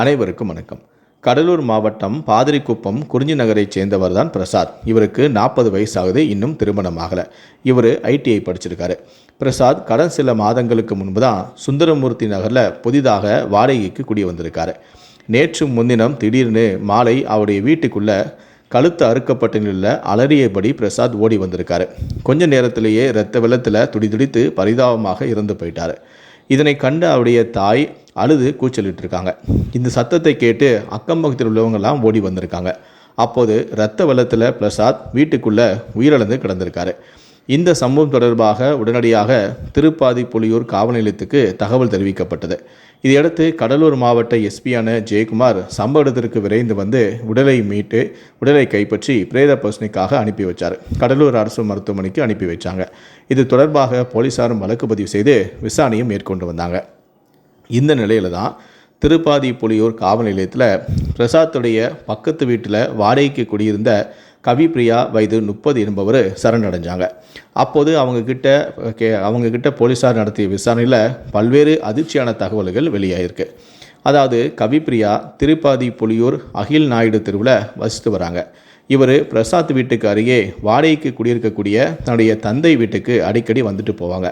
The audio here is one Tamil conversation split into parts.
அனைவருக்கும் வணக்கம். கடலூர் மாவட்டம் பாதிரிக்குப்பம் குறிஞ்சி நகரைச் சேர்ந்தவர் தான் பிரசாத். இவருக்கு நாற்பது வயசாகுது இன்னும் திருமணம் ஆகலை. இவர் ஐடிஐ படிச்சிருக்காரு. பிரசாத் கடன் சில மாதங்களுக்கு முன்பு தான் சுந்தரமூர்த்தி நகரில் புதிதாக வாடகைக்கு குடி வந்திருக்காரு நேற்று முன்தினம் திடீர்னு மாலை அவருடைய வீட்டுக்குள்ளே கழுத்து அறுக்கப்பட்ட நிலையில் அலறியபடி பிரசாத் ஓடி வந்திருக்காரு. கொஞ்ச நேரத்திலேயே இரத்த வெள்ளத்தில் துடிதுடித்து பரிதாபமாக இறந்து போயிட்டார். இதனை கண்ட அவருடைய தாய் அழுது கூச்சலிட்டு இருக்காங்க இந்த சத்தத்தை கேட்டு அக்கம் பக்கத்தில் உள்ளவங்கெல்லாம் ஓடி வந்திருக்காங்க. அப்போது இரத்த வெள்ளத்தில் பிரசாத் வீட்டுக்குள்ளே உயிரிழந்து கிடந்திருக்காரு. இந்த சம்பவம் தொடர்பாக உடனடியாக திருப்பாதி புலியூர் காவல் நிலையத்துக்கு தகவல் தெரிவிக்கப்பட்டது. இதையடுத்து கடலூர் மாவட்ட எஸ்பியான ஜெயக்குமார் சம்பவ இடத்திற்கு விரைந்து வந்து உடலை மீட்டு உடலை கைப்பற்றி பிரேத பரிசோதனைக்காக அனுப்பி வச்சார். கடலூர் அரசு மருத்துவமனைக்கு அனுப்பி வச்சாங்க. இது தொடர்பாக போலீசாரும் வழக்கு பதிவு செய்து விசாரணையும் மேற்கொண்டு வந்தாங்க. இந்த நிலையில தான் திருப்பாதி புலியூர் காவல் நிலையத்தில் பிரசாத்துடைய பக்கத்து வீட்டில் வாடகைக்கு குடியிருந்த கவிப்பிரியா வயது முப்பது என்பவர் சரணடைஞ்சாங்க. அப்போது அவங்கக்கிட்ட கே அவங்கக்கிட்ட போலீஸார் நடத்திய விசாரணையில் பல்வேறு அதிர்ச்சியான தகவல்கள் வெளியாகிருக்கு அதாவது கவிப்பிரியா திருப்பாதி புலியூர் அகில் நாயுடு தெருவில் வசித்து வராங்க. இவர் பிரசாத் வீட்டுக்கு அருகே வாடகைக்கு குடியிருக்கக்கூடிய தன்னுடைய தந்தை வீட்டுக்கு அடிக்கடி வந்துட்டு போவாங்க.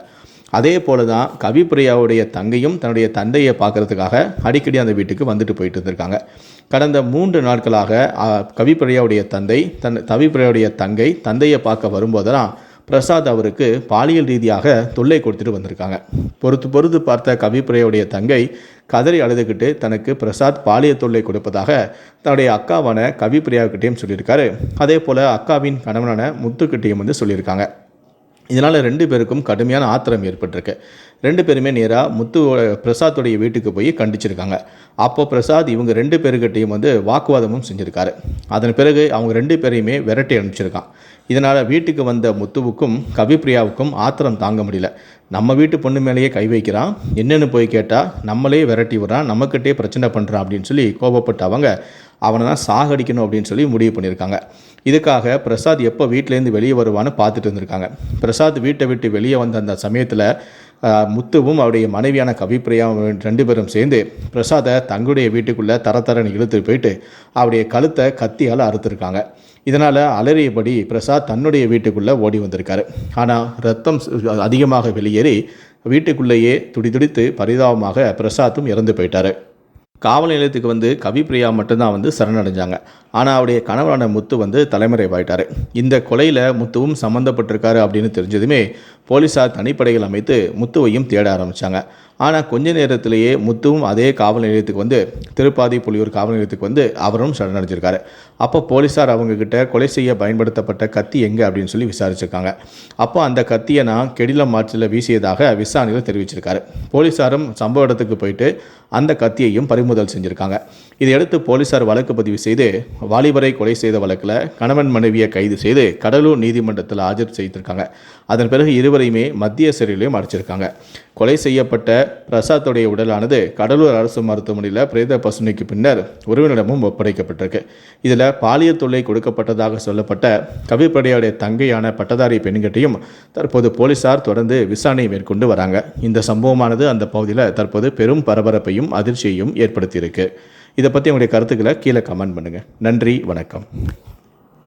அதே போல தான் கவிப்பிரியாவுடைய தங்கையும் தன்னுடைய தந்தையை பார்க்கறதுக்காக அடிக்கடி அந்த வீட்டுக்கு வந்துட்டு போயிட்டு இருந்திருக்காங்க. கடந்த மூன்று நாட்களாக ஆ, கவிப்பிரியாவுடைய தந்தை தன் கவிப்பிரியாவுடைய தங்கை தந்தையை பார்க்க வரும்போதெல்லாம் பிரசாத் அவருக்கு பாலியல் ரீதியாக தொல்லை கொடுத்துட்டு வந்திருக்காங்க. பொறுத்து பொறுத்து பார்த்த கவிப்பிரியாவுடைய தங்கை கதறி அழுதுகிட்டு தனக்கு பிரசாத் பாலியல் தொல்லை கொடுப்பதாக தன்னுடைய அக்காவான கவிப்பிரியாவுக்கிட்டேயும் சொல்லியிருக்காரு. அதே போல் அக்காவின் கணவனான முத்துக்கிட்டையும் வந்து சொல்லியிருக்காங்க. இதனால் ரெண்டு பேருக்கும் கடுமையான ஆத்திரம் ஏற்பட்டிருக்கு. ரெண்டு பேருமே நேராக முத்து பிரசாத்துடைய வீட்டுக்கு போய் கண்டிச்சிருக்காங்க. அப்போ பிரசாத் இவங்க ரெண்டு பேருக்கிட்டையும் வந்து வாக்குவாதமும் செஞ்சுருக்காரு. அதன் பிறகு அவங்க ரெண்டு பேரையுமே விரட்டி அனுப்பிச்சிருக்கான். இதனால் வீட்டுக்கு வந்த முத்துவுக்கும் கவிப்பிரியாவுக்கும் ஆத்திரம் தாங்க முடியல. நம்ம வீட்டு பொண்ணு மேலேயே கை வைக்கிறான் என்னென்னு போய் கேட்டால் நம்மளே விரட்டி விடுறான் நம்மக்கிட்டே பிரச்சனை பண்ணுறான் அப்படின்னு சொல்லி கோபப்பட்ட அவங்க அவனை தான் சாகடிக்கணும் அப்படின்னு சொல்லி முடிவு பண்ணியிருக்காங்க. இதுக்காக பிரசாத் எப்போ வீட்டிலேருந்து வெளியே வருவான்னு பார்த்துட்டு இருந்திருக்காங்க. பிரசாத் வீட்டை விட்டு வெளியே வந்த அந்த சமயத்தில் முத்துவும் அவருடைய மனைவியான கவிப்பிரியாவும் ரெண்டு பேரும் சேர்ந்து பிரசாதை தங்களுடைய வீட்டுக்குள்ளே தர தரன்னு இழுத்துட்டு போயிட்டு அவருடைய கழுத்தை கத்தியால் அறுத்துருக்காங்க. இதனால் அலறியபடி பிரசாத் தன்னுடைய வீட்டுக்குள்ளே ஓடி வந்திருக்காரு. ஆனால் ரத்தம் அதிகமாக வெளியேறி வீட்டுக்குள்ளேயே துடிதுடித்து பரிதாபமாக பிரசாத்தும் இறந்து போயிட்டார். காவல் நிலையத்துக்கு வந்து கவிப்பிரியா மட்டும்தான் வந்து சரணடைஞ்சாங்க. ஆனால் அவருடைய கணவரான முத்து வந்து தலைமறைவாயிட்டார். இந்த கொலையில் முத்துவும் சம்மந்தப்பட்டிருக்காரு அப்படின்னு தெரிஞ்சதுமே போலீஸார் தனிப்படைகள் அமைத்து முத்துவையும் தேட ஆரம்பித்தாங்க ஆனால் கொஞ்ச நேரத்திலேயே முத்துவும் அதே காவல் நிலையத்துக்கு வந்து திருப்பாதி புலியூர் காவல் நிலையத்துக்கு வந்து அவரும் சரணடைஞ்சிருக்காரு அப்போ போலீஸார் அவங்கக்கிட்ட கொலை செய்ய பயன்படுத்தப்பட்ட கத்தி எங்கே அப்படின்னு சொல்லி விசாரிச்சிருக்காங்க. அப்போ அந்த கத்தியை நான் கெடிலம் மாற்றில் வீசியதாக விசாரணையில் தெரிவிச்சிருக்காரு. போலீஸாரும் சம்பவ இடத்துக்கு போயிட்டு அந்த கத்தியையும் பறிமுதல் செஞ்சுருக்காங்க. இதையடுத்து போலீசார் வழக்கு பதிவு செய்து வாலிபரை கொலை செய்த வழக்கில் கணவன் மனைவியை கைது செய்து கடலூர் நீதிமன்றத்தில் ஆஜர் செய்திருக்காங்க. அதன் பிறகு இருவரையுமே மத்திய சிறையிலையும் அடைச்சிருக்காங்க. கொலை செய்யப்பட்ட பிரசாத்துடைய உடலானது கடலூர் அரசு மருத்துவமனையில் பிரேத பசுனைக்கு பின்னர் உறவினரிடமும் ஒப்படைக்கப்பட்டிருக்கு. இதில் பாலியல் தொல்லை கொடுக்கப்பட்டதாக சொல்லப்பட்ட கவிப்படையுடைய தங்கையான பட்டதாரி பெண்கிட்டையும் தற்போது போலீசார் தொடர்ந்து விசாரணை மேற்கொண்டு வராங்க. இந்த சம்பவமானது அந்த பகுதியில் தற்போது பெரும் பரபரப்பையும் அதிர்ச்சியையும் ஏற்படுத்தியிருக்கு. இதை பற்றி உங்களுடைய கருத்துக்களை கீழே கமெண்ட் பண்ணுங்கள் நன்றி வணக்கம்.